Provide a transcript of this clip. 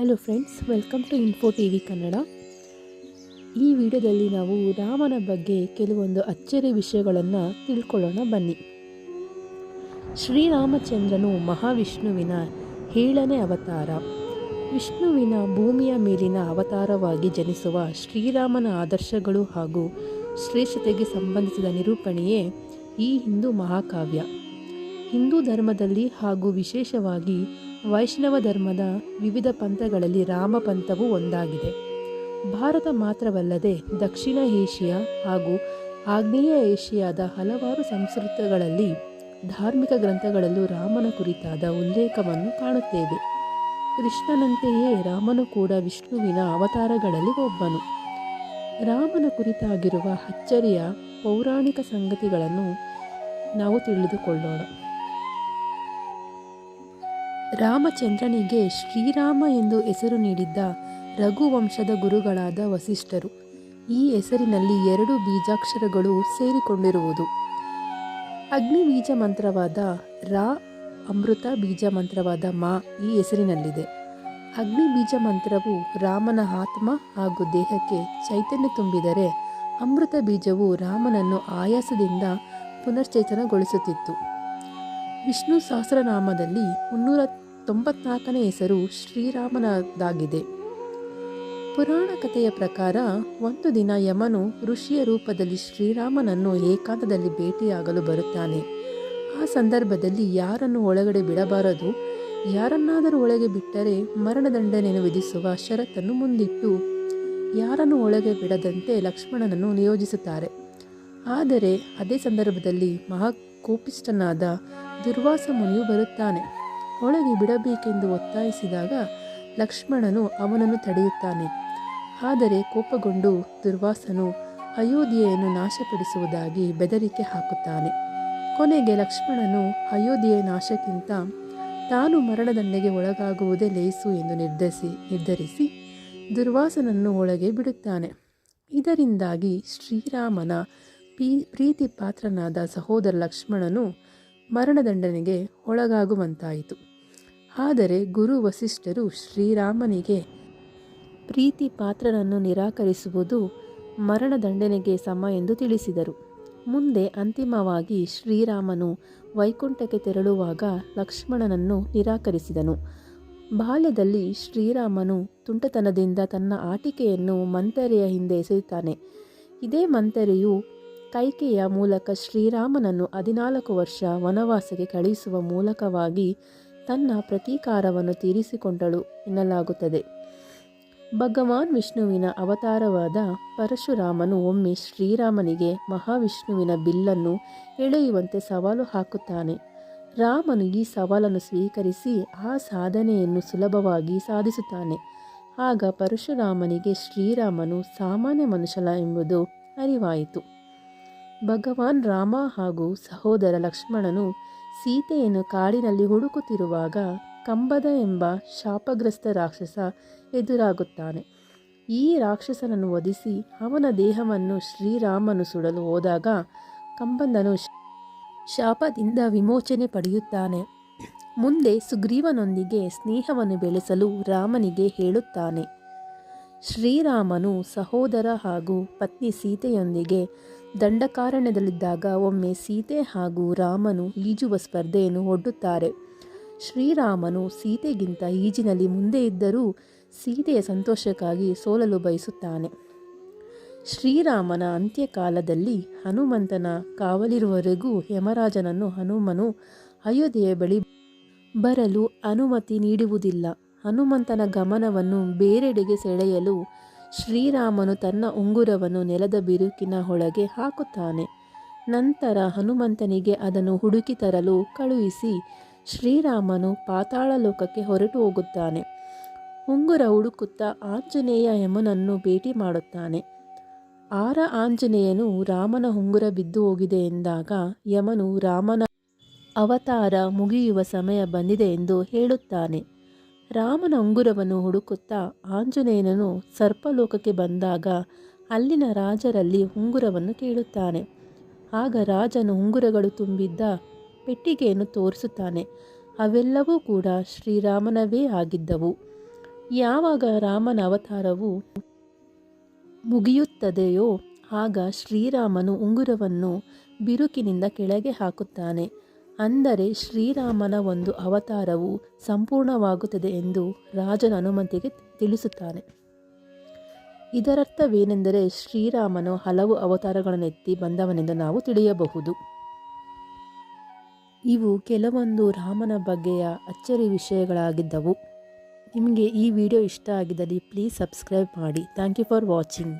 Hello friends welcome to info T V Kannada ಈ ವಿಡಿಯೋದಲ್ಲಿ ನಾವು ರಾಮನ ಬಗ್ಗೆ ಕೆಲವೊಂದು ಅಚ್ಚರಿ ವಿಷಯಗಳನ್ನು ತಿಳ್ಕೊಳ್ಳೋಣ, ಬನ್ನಿ. ಶ್ರೀರಾಮಚಂದ್ರನು ಮಹಾವಿಷ್ಣುವಿನ ಏಳನೇ ಅವತಾರ. ವಿಷ್ಣುವಿನ ಭೂಮಿಯ ಮೇಲಿನ ಅವತಾರವಾಗಿ ಜನಿಸುವ ಶ್ರೀರಾಮನ ಆದರ್ಶಗಳು ಹಾಗೂ ಶ್ರೇಷ್ಠತೆಗೆ ಸಂಬಂಧಿಸಿದ ನಿರೂಪಣೆಯೇ ಈ ಹಿಂದೂ ಮಹಾಕಾವ್ಯ. ಹಿಂದೂ ಧರ್ಮದಲ್ಲಿ ಹಾಗೂ ವಿಶೇಷವಾಗಿ ವೈಷ್ಣವ ಧರ್ಮದ ವಿವಿಧ ಪಂಥಗಳಲ್ಲಿ ರಾಮ ಪಂಥವು ಒಂದಾಗಿದೆ. ಭಾರತ ಮಾತ್ರವಲ್ಲದೆ ದಕ್ಷಿಣ ಏಷ್ಯಾ ಹಾಗೂ ಆಗ್ನೇಯ ಏಷ್ಯಾದ ಹಲವಾರು ಸಂಸ್ಕೃತಗಳಲ್ಲಿ ಧಾರ್ಮಿಕ ಗ್ರಂಥಗಳಲ್ಲೂ ರಾಮನ ಕುರಿತಾದ ಉಲ್ಲೇಖವನ್ನು ಕಾಣುತ್ತೇವೆ. ಕೃಷ್ಣನಂತೆಯೇ ರಾಮನು ಕೂಡ ವಿಷ್ಣುವಿನ ಅವತಾರಗಳಲ್ಲಿ ಒಬ್ಬನು. ರಾಮನ ಕುರಿತಾಗಿರುವ ಅಚ್ಚರಿಯ ಪೌರಾಣಿಕ ಸಂಗತಿಗಳನ್ನು ನಾವು ತಿಳಿದುಕೊಳ್ಳೋಣ. ರಾಮಚಂದ್ರನಿಗೆ ಶ್ರೀರಾಮ ಎಂದು ಹೆಸರು ನೀಡಿದ್ದ ರಘುವಂಶದ ಗುರುಗಳಾದ ವಸಿಷ್ಠರು. ಈ ಹೆಸರಿನಲ್ಲಿ ಎರಡು ಬೀಜಾಕ್ಷರಗಳು ಸೇರಿಕೊಂಡಿರುವುದು. ಅಗ್ನಿ ಬೀಜ ಮಂತ್ರವಾದ ರಾ, ಅಮೃತ ಬೀಜ ಮಂತ್ರವಾದ ಮಾ ಈ ಹೆಸರಿನಲ್ಲಿದೆ. ಅಗ್ನಿ ಬೀಜ ಮಂತ್ರವು ರಾಮನ ಆತ್ಮ ಹಾಗೂ ದೇಹಕ್ಕೆ ಚೈತನ್ಯ ತುಂಬಿದರೆ ಅಮೃತ ಬೀಜವು ರಾಮನನ್ನು ಆಯಾಸದಿಂದ ಪುನಶ್ಚೇತನಗೊಳಿಸುತ್ತಿತ್ತು. ವಿಷ್ಣು ಸಹಸ್ರನಾಮದಲ್ಲಿ ಮುನ್ನೂರ ತೊಂಬತ್ನಾಲ್ಕನೇ ಹೆಸರು ಶ್ರೀರಾಮನದಾಗಿದೆ. ಪುರಾಣ ಕಥೆಯ ಪ್ರಕಾರ ಒಂದು ದಿನ ಯಮನು ಋಷಿಯ ರೂಪದಲ್ಲಿ ಶ್ರೀರಾಮನನ್ನು ಏಕಾಂತದಲ್ಲಿ ಭೇಟಿಯಾಗಲು ಬರುತ್ತಾನೆ. ಆ ಸಂದರ್ಭದಲ್ಲಿ ಯಾರನ್ನು ಒಳಗಡೆ ಬಿಡಬಾರದು, ಯಾರನ್ನಾದರೂ ಒಳಗೆ ಬಿಟ್ಟರೆ ಮರಣದಂಡನೆಯನ್ನು ವಿಧಿಸುವ ಷರತ್ತನ್ನು ಮುಂದಿಟ್ಟು ಯಾರನ್ನು ಒಳಗೆ ಬಿಡದಂತೆ ಲಕ್ಷ್ಮಣನನ್ನು ನಿಯೋಜಿಸುತ್ತಾರೆ. ಆದರೆ ಅದೇ ಸಂದರ್ಭದಲ್ಲಿ ಮಹಾಕೋಪಿಷ್ಟನಾದ ದುರ್ವಾಸ ಮುನಿಯು ಬರುತ್ತಾನೆ. ಒಳಗೆ ಬಿಡಬೇಕೆಂದು ಒತ್ತಾಯಿಸಿದಾಗ ಲಕ್ಷ್ಮಣನು ಅವನನ್ನು ತಡೆಯುತ್ತಾನೆ. ಆದರೆ ಕೋಪಗೊಂಡು ದುರ್ವಾಸನು ಅಯೋಧ್ಯೆಯನ್ನು ನಾಶಪಡಿಸುವುದಾಗಿ ಬೆದರಿಕೆ ಹಾಕುತ್ತಾನೆ. ಕೊನೆಗೆ ಲಕ್ಷ್ಮಣನು ಅಯೋಧ್ಯೆಯ ನಾಶಕ್ಕಿಂತ ತಾನು ಮರಣದಂಡೆಗೆ ಒಳಗಾಗುವುದೇ ಲೇಸು ಎಂದು ನಿರ್ಧರಿಸಿ ನಿರ್ಧರಿಸಿ ದುರ್ವಾಸನನ್ನು ಒಳಗೆ ಬಿಡುತ್ತಾನೆ. ಇದರಿಂದಾಗಿ ಶ್ರೀರಾಮನ ಪೀ ಪ್ರೀತಿ ಪಾತ್ರನಾದ ಸಹೋದರ ಲಕ್ಷ್ಮಣನು ಮರಣದಂಡನೆಗೆ ಒಳಗಾಗುವಂತಾಯಿತು. ಆದರೆ ಗುರು ವಸಿಷ್ಠರು ಶ್ರೀರಾಮನಿಗೆ ಪ್ರೀತಿ ಪಾತ್ರರನ್ನು ನಿರಾಕರಿಸುವುದು ಮರಣದಂಡನೆಗೆ ಸಮ ಎಂದು ತಿಳಿಸಿದರು. ಮುಂದೆ ಅಂತಿಮವಾಗಿ ಶ್ರೀರಾಮನು ವೈಕುಂಠಕ್ಕೆ ತೆರಳುವಾಗ ಲಕ್ಷ್ಮಣನನ್ನು ನಿರಾಕರಿಸಿದನು. ಬಾಲ್ಯದಲ್ಲಿ ಶ್ರೀರಾಮನು ತುಂಟತನದಿಂದ ತನ್ನ ಆಟಿಕೆಯನ್ನು ಮಂತರೆಯ ಹಿಂದೆ ಎಸೆಯುತ್ತಾನೆ. ಇದೇ ಮಂತರೆಯು ಕೈಕೆಯ ಮೂಲಕ ಶ್ರೀರಾಮನನ್ನು ಹದಿನಾಲ್ಕು ವರ್ಷ ವನವಾಸಕ್ಕೆ ಕಳುಹಿಸುವ ಮೂಲಕವಾಗಿ ತನ್ನ ಪ್ರತೀಕಾರವನ್ನು ತೀರಿಸಿಕೊಂಡಳು ಎನ್ನಲಾಗುತ್ತದೆ. ಭಗವಾನ್ ವಿಷ್ಣುವಿನ ಅವತಾರವಾದ ಪರಶುರಾಮನು ಒಮ್ಮೆ ಶ್ರೀರಾಮನಿಗೆ ಮಹಾವಿಷ್ಣುವಿನ ಬಿಲ್ಲನ್ನು ಎಳೆಯುವಂತೆ ಸವಾಲು ಹಾಕುತ್ತಾನೆ. ರಾಮನು ಈ ಸವಾಲನ್ನು ಸ್ವೀಕರಿಸಿ ಆ ಸಾಧನೆಯನ್ನು ಸುಲಭವಾಗಿ ಸಾಧಿಸುತ್ತಾನೆ. ಆಗ ಪರಶುರಾಮನಿಗೆ ಶ್ರೀರಾಮನು ಸಾಮಾನ್ಯ ಮನುಷ್ಯನ ಎಂಬುದು ಅರಿವಾಯಿತು. ಭಗವಾನ್ ರಾಮ ಹಾಗೂ ಸಹೋದರ ಲಕ್ಷ್ಮಣನು ಸೀತೆಯನ್ನು ಕಾಡಿನಲ್ಲಿ ಹುಡುಕುತ್ತಿರುವಾಗ ಕಂಬದ ಎಂಬ ಶಾಪಗ್ರಸ್ತ ರಾಕ್ಷಸ ಎದುರಾಗುತ್ತಾನೆ. ಈ ರಾಕ್ಷಸನನ್ನು ವಧಿಸಿ ಅವನ ದೇಹವನ್ನು ಶ್ರೀರಾಮನು ಸುಡಲು ಹೋದಾಗ ಕಂಬಂದನು ಶಾಪದಿಂದ ವಿಮೋಚನೆ ಪಡೆಯುತ್ತಾನೆ. ಮುಂದೆ ಸುಗ್ರೀವನೊಂದಿಗೆ ಸ್ನೇಹವನ್ನು ಬೆಳೆಸಲು ರಾಮನಿಗೆ ಹೇಳುತ್ತಾನೆ. ಶ್ರೀರಾಮನು ಸಹೋದರ ಹಾಗೂ ಪತ್ನಿ ಸೀತೆಯೊಂದಿಗೆ ದಂಡಕಾರಣ್ಯದಲ್ಲಿದ್ದಾಗ ಒಮ್ಮೆ ಸೀತೆ ಹಾಗೂ ರಾಮನು ಈಜುವ ಸ್ಪರ್ಧೆಯನ್ನು ಒಡ್ಡುತ್ತಾರೆ. ಶ್ರೀರಾಮನು ಸೀತೆಗಿಂತ ಈಜಿನಲ್ಲಿ ಮುಂದೆ ಇದ್ದರೂ ಸೀತೆಯ ಸಂತೋಷಕ್ಕಾಗಿ ಸೋಲಲು ಬಯಸುತ್ತಾನೆ. ಶ್ರೀರಾಮನ ಅಂತ್ಯಕಾಲದಲ್ಲಿ ಹನುಮಂತನ ಕಾವಲಿರುವವರೆಗೂ ಯಮರಾಜನನ್ನು ಹನುಮನು ಅಯೋಧ್ಯೆಯ ಬಳಿ ಬರಲು ಅನುಮತಿ ನೀಡುವುದಿಲ್ಲ. ಹನುಮಂತನ ಗಮನವನ್ನು ಬೇರೆಡೆಗೆ ಸೆಳೆಯಲು ಶ್ರೀರಾಮನು ತನ್ನ ಉಂಗುರವನ್ನು ನೆಲದ ಬಿರುಕಿನ ಒಳಗೆ ಹಾಕುತ್ತಾನೆ. ನಂತರ ಹನುಮಂತನಿಗೆ ಅದನ್ನು ಹುಡುಕಿ ತರಲು ಕಳುಹಿಸಿ ಶ್ರೀರಾಮನು ಪಾತಾಳ ಲೋಕಕ್ಕೆ ಹೊರಟು ಹೋಗುತ್ತಾನೆ. ಉಂಗುರ ಹುಡುಕುತ್ತಾ ಆಂಜನೇಯ ಯಮನನ್ನು ಭೇಟಿ ಮಾಡುತ್ತಾನೆ. ಆರ ಆಂಜನೇಯನು ರಾಮನ ಉಂಗುರ ಬಿದ್ದು ಹೋಗಿದೆ ಎಂದಾಗ ಯಮನು ರಾಮನ ಅವತಾರ ಮುಗಿಯುವ ಸಮಯ ಬಂದಿದೆ ಎಂದು ಹೇಳುತ್ತಾನೆ. ರಾಮನ ಉಂಗುರವನ್ನು ಹುಡುಕುತ್ತಾ ಆಂಜನೇಯನನು ಸರ್ಪಲೋಕಕ್ಕೆ ಬಂದಾಗ ಅಲ್ಲಿನ ರಾಜರಲ್ಲಿ ಉಂಗುರವನ್ನು ಕೇಳುತ್ತಾನೆ. ಆಗ ರಾಜನು ಉಂಗುರಗಳು ತುಂಬಿದ್ದ ಪೆಟ್ಟಿಗೆಯನ್ನು ತೋರಿಸುತ್ತಾನೆ. ಅವೆಲ್ಲವೂ ಕೂಡ ಶ್ರೀರಾಮನವೇ ಆಗಿದ್ದವು. ಯಾವಾಗ ರಾಮನ ಅವತಾರವು ಮುಗಿಯುತ್ತದೆಯೋ ಆಗ ಶ್ರೀರಾಮನು ಉಂಗುರವನ್ನು ಬಿರುಕಿನಿಂದ ಕೆಳಗೆ ಹಾಕುತ್ತಾನೆ. ಅಂದರೆ ಶ್ರೀರಾಮನ ಒಂದು ಅವತಾರವು ಸಂಪೂರ್ಣವಾಗುತ್ತದೆ ಎಂದು ರಾಜನ ಹನುಮಂತಿಗೆ ತಿಳಿಸುತ್ತಾನೆ. ಇದರರ್ಥವೇನೆಂದರೆ ಶ್ರೀರಾಮನು ಹಲವು ಅವತಾರಗಳನ್ನೆತ್ತಿ ಬಂದವನೆಂದು ನಾವು ತಿಳಿಯಬಹುದು. ಇವು ಕೆಲವೊಂದು ರಾಮನ ಬಗ್ಗೆಯ ಅಚ್ಚರಿ ವಿಷಯಗಳಾಗಿದ್ದವು. ನಿಮಗೆ ಈ ವಿಡಿಯೋ ಇಷ್ಟ ಆಗಿದ್ದಲ್ಲಿ ಪ್ಲೀಸ್ ಸಬ್ಸ್ಕ್ರೈಬ್ ಮಾಡಿ. Thank you for watching.